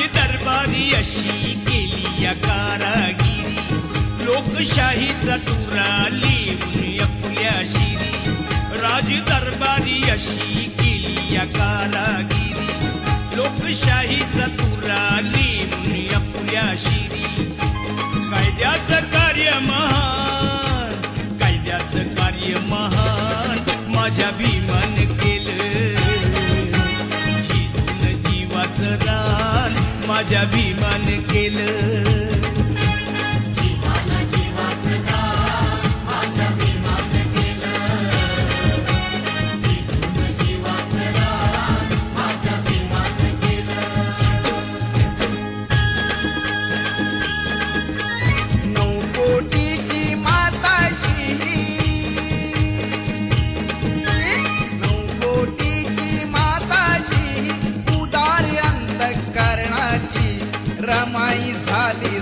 अशी केली या कारागिरी. लोकशाहीचा तुरा लिहून आपल्या शिरी. राज दरबारी अशी केली या कारागिरी. लोकशाहीचा तुरा लिहून आपल्या शिरी. कायद्याचं कार्य महान कायद्याचं कार्य महान माझ्या भीमान केलं. जीवन जीवाचं रान माझ्या भीमान केलं रमाई झाली